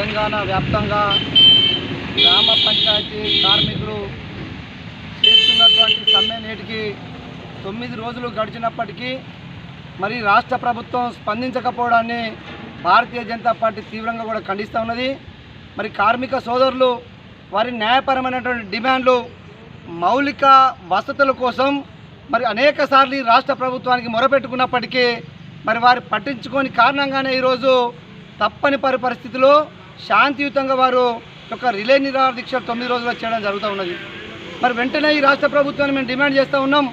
తెలంగాణ వ్యాప్తంగా గ్రామ పంచాయతీ కార్మికులు చేస్తున్నటువంటి సమ్మె నేటికి తొమ్మిది రోజులు గడిచినప్పటికీ మరి రాష్ట్ర ప్రభుత్వం స్పందించకపోవడాన్ని భారతీయ జనతా పార్టీ తీవ్రంగా కూడా ఖండిస్తూ ఉన్నది. మరి కార్మిక సోదరులు వారి న్యాయపరమైనటువంటి డిమాండ్లు మౌలిక వసతుల కోసం మరి అనేక సార్లు రాష్ట్ర ప్రభుత్వానికి మొరపెట్టుకున్నప్పటికీ మరి వారు పట్టించుకోని కారణంగానే ఈరోజు తప్పని పరి పరిస్థితిలో శాంతియుతంగా వారు యొక్క రిలే నిరాహార దీక్ష తొమ్మిది రోజులు చేయడం జరుగుతూ ఉన్నది. మరి వెంటనే ఈ రాష్ట్ర ప్రభుత్వాన్ని మేము డిమాండ్ చేస్తూ ఉన్నాం.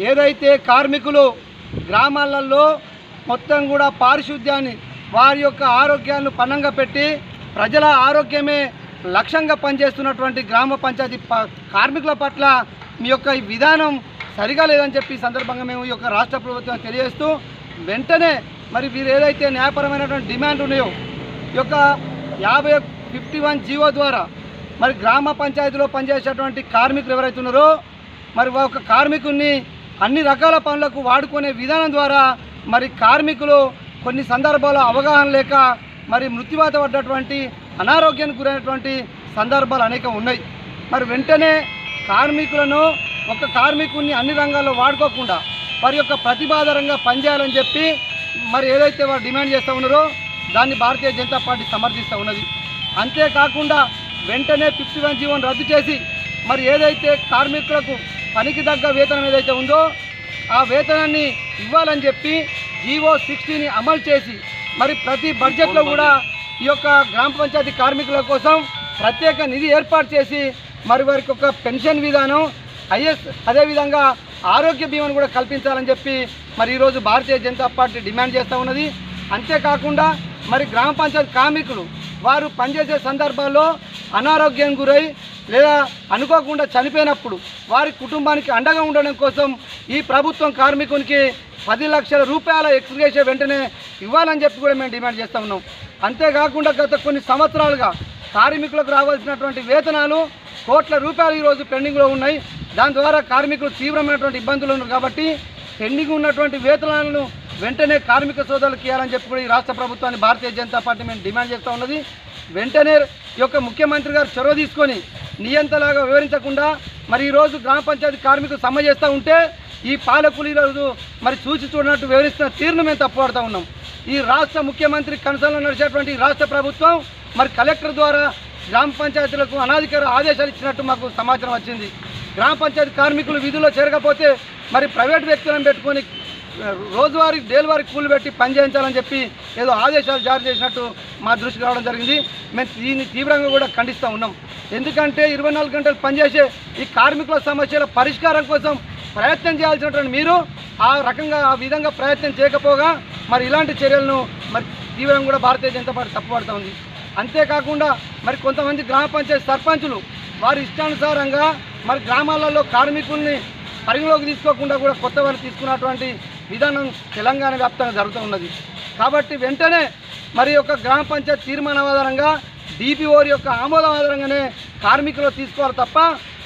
ఏదైతే కార్మికులు గ్రామాలలో మొత్తం కూడా పారిశుద్ధ్యాన్ని వారి యొక్క ఆరోగ్యాలను పన్నంగా పెట్టి ప్రజల ఆరోగ్యమే లక్ష్యంగా పనిచేస్తున్నటువంటి గ్రామ పంచాయతీ ప- కార్మికుల పట్ల మీ యొక్క ఈ విధానం సరిగా లేదని చెప్పి సందర్భంగా మేము ఈ యొక్క రాష్ట్ర ప్రభుత్వం తెలియజేస్తూ వెంటనే మరి వీరు ఏదైతే న్యాయపరమైనటువంటి డిమాండ్ ఉన్నాయో ఈ యొక్క యాభై ఫిఫ్టీ వన్ జీవో ద్వారా మరి గ్రామ పంచాయతీలో పనిచేసేటువంటి కార్మికులు ఎవరైతే ఉన్నారో మరి ఒక కార్మికుడిని అన్ని రకాల పనులకు వాడుకునే విధానం ద్వారా మరి కార్మికులు కొన్ని సందర్భాల్లో అవగాహన లేక మరి మృత్యువాత పడ్డటువంటి అనారోగ్యానికి గురైనటువంటి సందర్భాలు అనేక ఉన్నాయి. మరి వెంటనే కార్మికులను ఒక కార్మికుడిని అన్ని రంగాల్లో వాడుకోకుండా వారి యొక్క ప్రతిపాదరంగా పనిచేయాలని చెప్పి మరి ఏదైతే వారు డిమాండ్ చేస్తూ ఉన్నారో దాన్ని భారతీయ జనతా పార్టీ సమర్థిస్తూ ఉన్నది. అంతేకాకుండా వెంటనే ఫిఫ్టీ వన్ జీవోని రద్దు చేసి మరి ఏదైతే కార్మికులకు పనికి తగ్గ వేతనం ఏదైతే ఉందో ఆ వేతనాన్ని ఇవ్వాలని చెప్పి జీవో సిక్స్టీని అమలు చేసి మరి ప్రతి బడ్జెట్లో కూడా ఈ యొక్క గ్రామ పంచాయతీ కార్మికుల కోసం ప్రత్యేక నిధి ఏర్పాటు చేసి మరి వారికి ఒక పెన్షన్ విధానం ఐఎస్ అదేవిధంగా ఆరోగ్య బీమాను కూడా కల్పించాలని చెప్పి మరి ఈరోజు భారతీయ జనతా పార్టీ డిమాండ్ చేస్తూ ఉన్నది. అంతేకాకుండా మరి గ్రామ పంచాయతీ కార్మికులు వారు పనిచేసే సందర్భాల్లో అనారోగ్యం గురై లేదా అనుకోకుండా చనిపోయినప్పుడు వారి కుటుంబానికి అండగా ఉండడం కోసం ఈ ప్రభుత్వం కార్మికునికి పది లక్షల రూపాయల ఎక్స్గ్రేషన్ వెంటనే ఇవ్వాలని చెప్పి కూడా మేము డిమాండ్ చేస్తూ ఉన్నాం. అంతేకాకుండా గత కొన్ని సంవత్సరాలుగా కార్మికులకు రావాల్సినటువంటి వేతనాలు కోట్ల రూపాయలు ఈరోజు పెండింగ్లో ఉన్నాయి. దాని ద్వారా కార్మికులు తీవ్రమైనటువంటి ఇబ్బందులు ఉన్నారు కాబట్టి పెండింగ్ ఉన్నటువంటి వేతనాలను వెంటనే కార్మిక సోదరులకు ఇవ్వాలని చెప్పి కూడా ఈ రాష్ట్ర ప్రభుత్వాన్ని భారతీయ జనతా పార్టీ మేము డిమాండ్ చేస్తూ ఉన్నది. వెంటనే యొక్క ముఖ్యమంత్రి గారు చొరవ తీసుకొని నియంతలాగా వివరించకుండా మరి ఈరోజు గ్రామ పంచాయతీ కార్మికులు సమ్మె చేస్తూ ఉంటే ఈ పాలకులు ఈరోజు మరి చూసి చూడనట్టు వివరిస్తున్న తీరును మేము తప్పుపడుతూ ఉన్నాం. ఈ రాష్ట్ర ముఖ్యమంత్రి కనసంలో నడిచేటువంటి రాష్ట్ర ప్రభుత్వం మరి కలెక్టర్ ద్వారా గ్రామ పంచాయతీలకు అనాధికార ఆదేశాలు ఇచ్చినట్టు మాకు సమాచారం వచ్చింది. గ్రామ పంచాయతీ కార్మికులు విధుల్లో చేరకపోతే మరి ప్రైవేట్ వ్యక్తులను పెట్టుకొని రోజువారీ డేలువారీ కూలి పెట్టి పని చేయించాలని చెప్పి ఏదో ఆదేశాలు జారీ చేసినట్టు మా దృష్టికి రావడం జరిగింది. మేము దీన్ని తీవ్రంగా కూడా ఖండిస్తూ ఉన్నాం. ఎందుకంటే ఇరవై నాలుగు గంటలు పనిచేసే ఈ కార్మికుల సమస్యల పరిష్కారం కోసం ప్రయత్నం చేయాల్సినటువంటి మీరు ఆ రకంగా ఆ విధంగా ప్రయత్నం చేయకపోగా మరి ఇలాంటి చర్యలను మరి తీవ్రంగా కూడా భారతీయ జనతా పార్టీ తప్పుపడుతూ ఉంది. అంతేకాకుండా మరి కొంతమంది గ్రామ పంచాయతీ సర్పంచులు వారి ఇష్టానుసారంగా మరి గ్రామాలలో కార్మికుల్ని పరిగణలోకి తీసుకోకుండా కూడా కొత్త వారిని తీసుకున్నటువంటి విధానం తెలంగాణ వ్యాప్తంగా జరుగుతూ ఉన్నది. కాబట్టి వెంటనే మరి యొక్క గ్రామ పంచాయతీ తీర్మానం ఆధారంగా డిపిఓరి యొక్క ఆమోదం ఆధారంగానే కార్మికులు తీసుకోవాలి తప్ప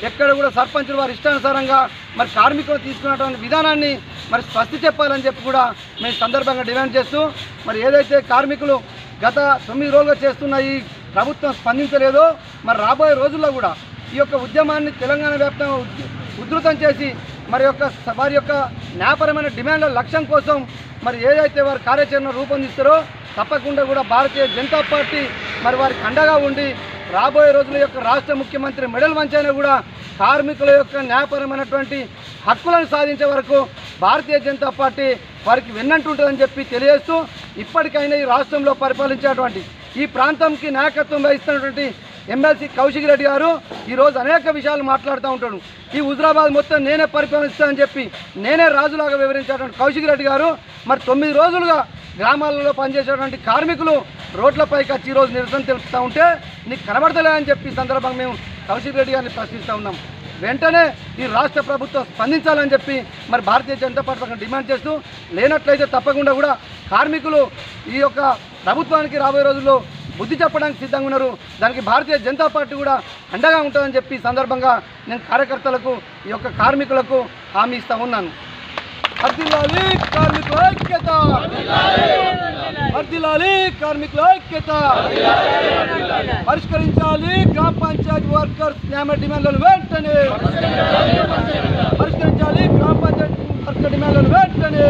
ఎక్కడ కూడా సర్పంచులు వారి ఇష్టానుసారంగా మరి కార్మికులు తీసుకున్నటువంటి విధానాన్ని మరి స్పష్టి చెప్పాలని చెప్పి కూడా మేము సందర్భంగా డిమాండ్ చేస్తూ మరి ఏదైతే కార్మికులు గత తొమ్మిది రోజులుగా చేస్తున్న ఈ ప్రభుత్వం స్పందించలేదో మరి రాబోయే రోజుల్లో కూడా ఈ యొక్క ఉద్యమాన్ని తెలంగాణ వ్యాప్తంగా ఉద్- ఉధృతం చేసి మరి యొక్క వారి యొక్క న్యాయపరమైన డిమాండ్ల లక్ష్యం కోసం మరి ఏదైతే వారు కార్యాచరణ రూపొందిస్తారో తప్పకుండా కూడా భారతీయ జనతా పార్టీ మరి వారికి అండగా ఉండి రాబోయే రోజుల యొక్క రాష్ట్ర ముఖ్యమంత్రి మెడల్ వంచైనా కూడా కార్మికుల యొక్క న్యాయపరమైనటువంటి హక్కులను సాధించే వరకు భారతీయ జనతా పార్టీ వారికి వెన్నంటుంటుందని చెప్పి తెలియజేస్తూ ఇప్పటికైనా ఈ రాష్ట్రంలో పరిపాలించేటువంటి ఈ ప్రాంతంకి నాయకత్వం వహిస్తున్నటువంటి ఎమ్మెల్సీ కౌశిక్ రెడ్డి గారు ఈరోజు అనేక విషయాలు మాట్లాడుతూ ఉంటాడు. ఈ హుజరాబాద్ మొత్తం నేనే పరిపాలిస్తానని చెప్పి నేనే రాజులాగా వివరించేటువంటి కౌశిక్ రెడ్డి గారు మరి తొమ్మిది రోజులుగా గ్రామాలలో పనిచేసేటువంటి కార్మికులు రోడ్లపైకి వచ్చి ఈరోజు నిరసన తెలుపుతూ ఉంటే నీకు కనబడతలేదని చెప్పి సందర్భంగా మేము కౌశిక్ రెడ్డి గారిని ప్రశ్నిస్తూ ఉన్నాం. వెంటనే ఈ రాష్ట్ర ప్రభుత్వం స్పందించాలని చెప్పి మరి భారతీయ జనతా పార్టీ పక్కన డిమాండ్ చేస్తూ లేనట్లయితే తప్పకుండా కూడా కార్మికులు ఈ యొక్క ప్రభుత్వానికి రాబోయే రోజుల్లో బుద్ధి చెప్పడానికి సిద్ధంగా ఉన్నారు. దానికి భారతీయ జనతా పార్టీ కూడా అండగా ఉంటుందని చెప్పి సందర్భంగా నేను కార్యకర్తలకు ఈ యొక్క కార్మికులకు హామీ ఇస్తూ ఉన్నాను. కార్మికుల ఐక్యత! కార్మికుల ఐక్యత! పరిష్కరించాలి గ్రామ పంచాయతీ వర్కర్స్ న్యాయ డిమాండ్లను వెంటనే! పరిష్కరించాలి గ్రామ పంచాయతీ వర్కర్ డిమాండ్లను వెంటనే!